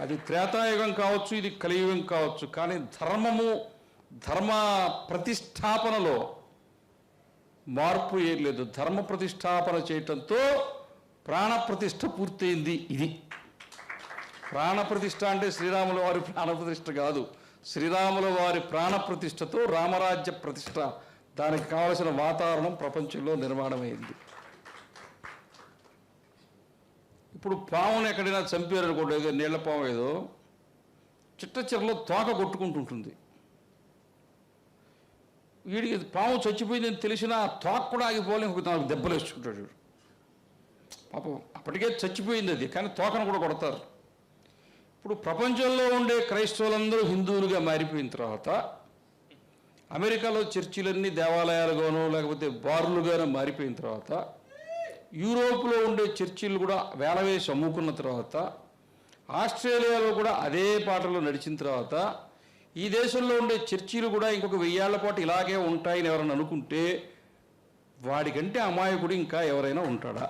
అది త్రేతాయుగం కావచ్చు ఇది కలియుగం కావచ్చు కానీ ధర్మము ధర్మ ప్రతిష్టాపనలో మార్పు ఏం లేదు ధర్మ ప్రతిష్టాపన చేయటంతో ప్రాణప్రతిష్ట పూర్తయింది ఇది. ప్రాణప్రతిష్ట అంటే శ్రీరాముల వారి ప్రాణప్రతిష్ట కాదు. శ్రీరాముల వారి ప్రాణప్రతిష్టతో రామరాజ్య ప్రతిష్ఠ దానికి కావలసిన వాతావరణం ప్రపంచంలో నిర్మాణమైంది. ఇప్పుడు పామును ఎక్కడైనా చంపారు అనుకోండి ఏదో నీళ్ళ పాము ఏదో చిట్ట చిరలో తోక కొట్టుకుంటుంటుంది. వీడికి పాము చచ్చిపోయిందని తెలిసినా ఆ తోక కూడా ఆగిపోలే ఇంకొక నాలుగు దెబ్బలు వేసుకుంటాడు వీడు పాపం అప్పటికే చచ్చిపోయింది అది కానీ తోకను కూడా కొడతారు. ఇప్పుడు ప్రపంచంలో ఉండే క్రైస్తవులందరూ హిందువులుగా మారిపోయిన తర్వాత అమెరికాలో చర్చిలన్నీ దేవాలయాలుగానో లేకపోతే బార్లుగానో మారిపోయిన తర్వాత యూరోప్లో ఉండే చర్చిలు కూడా వేలవేసి అమ్ముకున్న తర్వాత ఆస్ట్రేలియాలో కూడా అదే పాటలో నడిచిన తర్వాత ఈ దేశంలో ఉండే చర్చిలు కూడా ఇంకొక వెయ్యేళ్ళ పాటు ఇలాగే ఉంటాయని ఎవరైనా అనుకుంటే వాడికంటే అమాయకుడు ఇంకా ఎవరైనా ఉంటాడా?